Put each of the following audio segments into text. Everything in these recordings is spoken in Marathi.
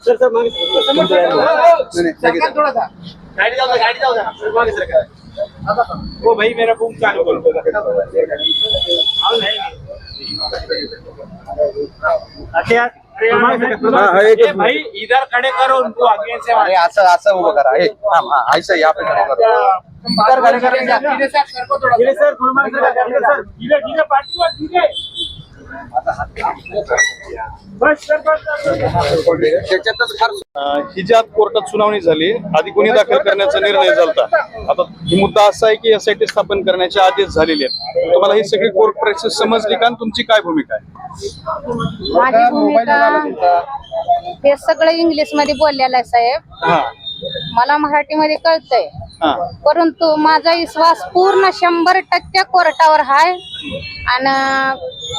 सर सर मागे गाड़ी जाओ गाड़ी जाओ मागे सरकार वो भाई मेरा बुक चालू करो अच्छा हाँ, हाँ, भाई इधर खड़े करो उनको आगे से अरे असं असं उभं करा हे थांब हा ऐसा या पे खडे करा इधर खडे करा धीरे सर थोड़ा मागे सर धीरे धीरे पार्टी वर धीरे फार हिजात कोर्टात सुनावणी झाली आधी गुन्हे दाखल करण्याचा निर्णय झाला आता ही मुद्दा असा आहे की एसआयटी स्थापन करण्याचे आदेश झालेले आहेत. तुम्हाला ही सगळी कोर्ट प्रोसेस समजली का? तुमची काय भूमिका आहे? माझी भूमिका हे सगळं इंग्लिशमध्ये बोललेलं आहे साहेब. हा. मला मराठीमध्ये कळतंय. हा परंतु माझा विश्वास पूर्ण शंभर टक्के कोर्टावर आहे आणि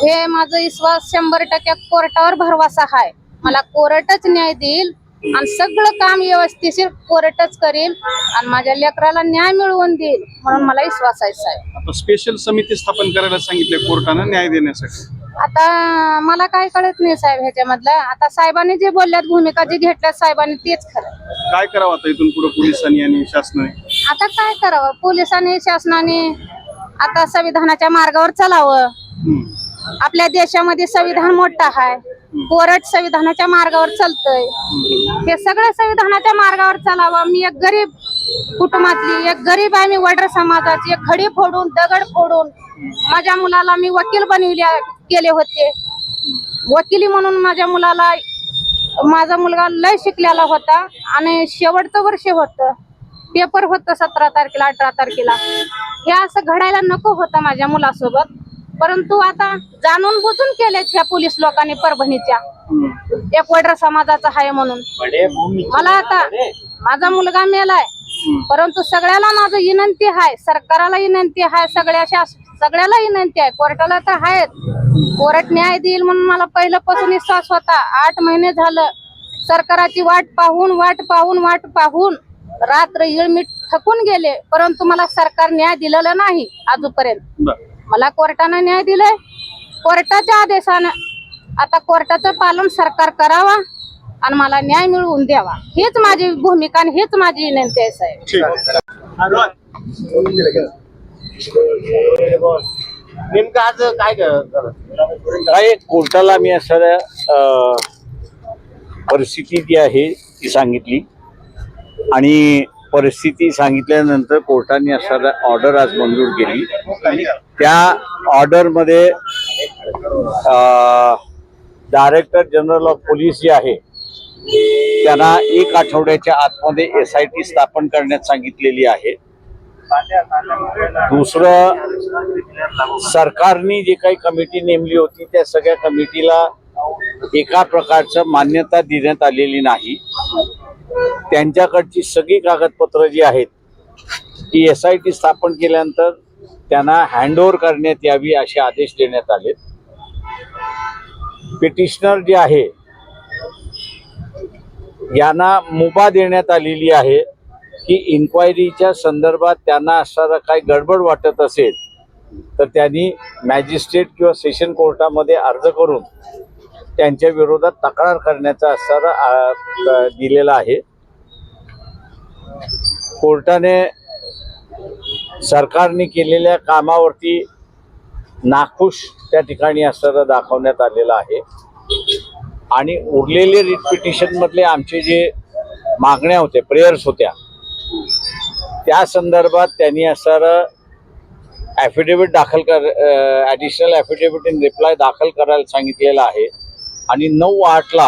हे माझा विश्वास शंभर टक्के कोर्टावर भरवसा आहे मला कोर्टच न्याय देईल आणि सगळं काम व्यवस्थिशीर कोर्टच करील आणि माझ्या लेकराला न्याय मिळवून देईल म्हणून मला विश्वास आहे साहेब. आता स्पेशल समिती स्थापन करायला सांगितले कोर्टानं न्याय देण्यासाठी. आता मला काय कळत नाही साहेब ह्याच्यामधलं. आता साहेबांनी जे बोलल्यात भूमिका जी घेतल्यात साहेबांनी तेच खरं काय करावं आता इथून पुढे पोलिसांनी आणि शासनाने? आता काय करावं? पोलिसांनी शासनाने आता संविधानाच्या मार्गावर चालावं. आपल्या देशामध्ये संविधान मोठं आहे. कोर्ट संविधानाच्या मार्गावर चालतंय. हे सगळं संविधानाच्या मार्गावर चालावं. मी एक गरीब कुटुंबातली एक गरीब आहे मी वडर समाजाची. एक खडी फोडून दगड फोडून माझ्या मुलाला मी वकील बनविल्या केले होते. वकिली म्हणून माझ्या मुलाला माझा मुलगा लय शिकलेला होता आणि शेवटचं वर्ष होतं. पेपर होतं सतरा तारखेला अठरा तारखेला. हे असं घडायला नको होतं माझ्या मुलासोबत. परंतु आता जाणून बुजून केलेत ह्या पोलीस लोकांनी परभणीच्या. एक वडर समाजाचा आहे म्हणून. मला आता माझा मुलगा मेलाय. परंतु सगळ्याला माझं विनंती आहे सरकाराला विनंती आहे सगळ्या सगळ्याला विनंती आहे कोर्टाला तर आहेत कोर्ट न्याय देईल म्हणून मला पहिल्यापासून विश्वास होता. आठ महिने झालं. सरकाराची वाट पाहून वाट पाहून वाट पाहून रात्र येळ मी थकून गेले परंतु मला सरकार न्याय दिलेला नाही आजपर्यंत. मला कोर्टानं न्याय दिलाय. कोर्टाच्या आदेशानं आता कोर्टाचं पालन सरकार करावा आणि मला न्याय मिळवून द्यावा. हीच माझी भूमिका आणि हीच माझी विनंती आहे साहेब. ठीक आहे. नेमकं आज काय काय कोर्टाला मी असं परिस्थिती जी आहे ती सांगितली. आणि परिस्थिती सांगितल्यानंतर कोर्टाने असणारा ऑर्डर आज मंजूर केली. त्या ऑर्डरमध्ये डायरेक्टर जनरल ऑफ पोलीस जे आहे त्यांना एक आठवड्याच्या आतमध्ये एस आय टी स्थापन करण्यात सांगितलेली आहे. दुसरं सरकारने जे काही कमिटी नेमली होती त्या सगळ्या कमिटीला एका प्रकारचं मान्यता देण्यात आलेली नाही. त्यांच्याकडची सगळी कागदपत्र जी आहेत ती एस आय टी स्थापन केल्यानंतर त्यांना हँडओव्हर करण्यात यावी असे आदेश देण्यात आले. पिटिशनर जे आहे यांना मुभा देण्यात आलेली आहे की इन्क्वायरीच्या संदर्भात त्यांना असणारा काही गडबड वाटत असेल तर त्यांनी मॅजिस्ट्रेट किंवा सेशन कोर्टामध्ये अर्ज करून त्यांच्या विरोधात तक्रार करण्याचा असणारा दिलेला आहे. कोर्टाने सरकारने केलेल्या कामावरती नाखुश त्या ठिकाणी असणारा दाखवण्यात आलेलं आहे. आणि उरलेले रिट आमचे जे मागण्या होते प्रेयर्स होत्या त्या संदर्भात त्यांनी असणारं ॲफिडेविट दाखल कर ॲडिशनल ॲफिडेविट इन रिप्लाय दाखल करायला सांगितलेलं आहे. आणि नऊ आठला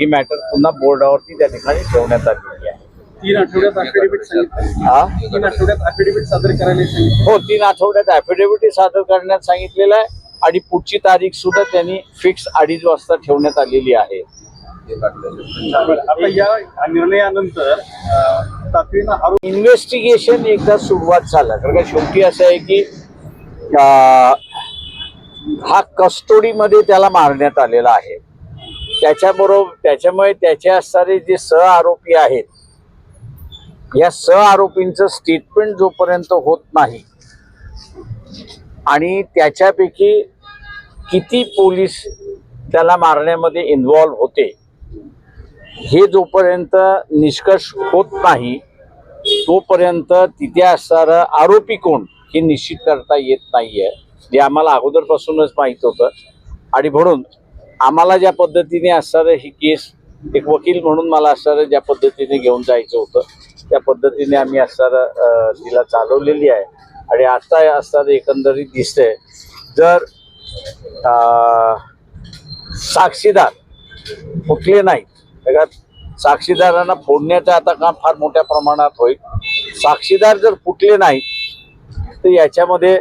ही मॅटर पुन्हा बोर्डावरती त्या ठिकाणी ठेवण्यात आलेली आहे. तीन आठवड्यात affidavit सांगितलं. हा? तीन आठवड्यात affidavit सादर करायला सांगितलं. हो तीन आठवड्यात ॲफिडेव्हिट सादर करण्यात सांगितलेलं आहे आणि पुढची तारीख सुद्धा त्यांनी फिक्स अडीच वाजता ठेवण्यात आलेली आहे. बरं, आता या निर्णयानंतर अं, तातडीनं आरोप इन्व्हेस्टिगेशन एकदा सुरुवात झाला. कारण का शेवटी असं आहे की हा कस्टोडीमध्ये त्याला मारण्यात आलेला आहे. त्याच्याबरोबर त्याच्यामुळे त्याचे असणारे जे सह आरोपी आहेत या स आरोपींचं स्टेटमेंट जोपर्यंत होत नाही आणि त्याच्यापैकी किती पोलीस त्याला मारण्यामध्ये इन्व्हॉल्व्ह होते हे जोपर्यंत निष्कर्ष होत नाही तोपर्यंत तिथे असणारं आरोपी कोण हे निश्चित करता येत नाही आहे जे आम्हाला अगोदरपासूनच माहीत होतं. आणि म्हणून आम्हाला ज्या पद्धतीने असणारं ही केस एक वकील म्हणून मला असणारं ज्या पद्धतीने घेऊन जायचं होतं त्या पद्धतीने आम्ही असणारं तिला चालवलेली आहे. आणि आता असणारं एकंदरीत दिसतंय. जर साक्षीदार फुटले नाहीत त्याच्यात साक्षीदारांना फोडण्याचं आता काम फार मोठ्या प्रमाणात होईल. साक्षीदार जर फुटले नाहीत तर याच्यामध्ये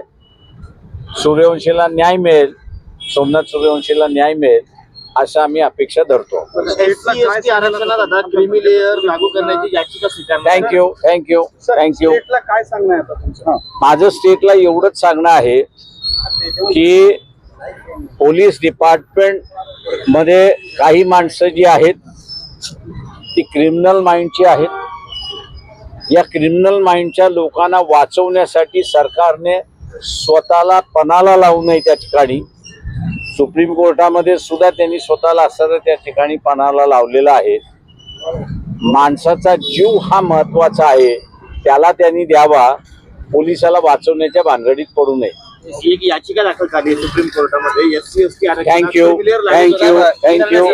सूर्यवंशीला न्याय मिळेल सोमनाथ सूर्यवंशीला न्याय मिळेल. असं आम्ही अपेक्षा धरतो. थँक्यू थँक्यू थँक्यू माझं स्टेटला एवढंच सांगणं आहे की पोलीस डिपार्टमेंटमध्ये काही माणसं जी आहेत ती क्रिमिनल माइंडची आहेत. या क्रिमिनल माइंडच्या लोकांना वाचवण्यासाठी सरकारने स्वतःला पणाला लावू नये त्या ठिकाणी. सुप्रीम कोर्टामध्ये सुद्धा त्यांनी स्वतःला असं त्या ठिकाणी पणाला लावलेला आहे. माणसाचा जीव हा महत्त्वाचा आहे. त्याला त्यांनी द्यावा. पोलिसाला वाचवण्याच्या भानगडीत पडू नये. एक याचिका दाखल झाली सुप्रीम कोर्टामध्ये. SC ST thank you thank you thank you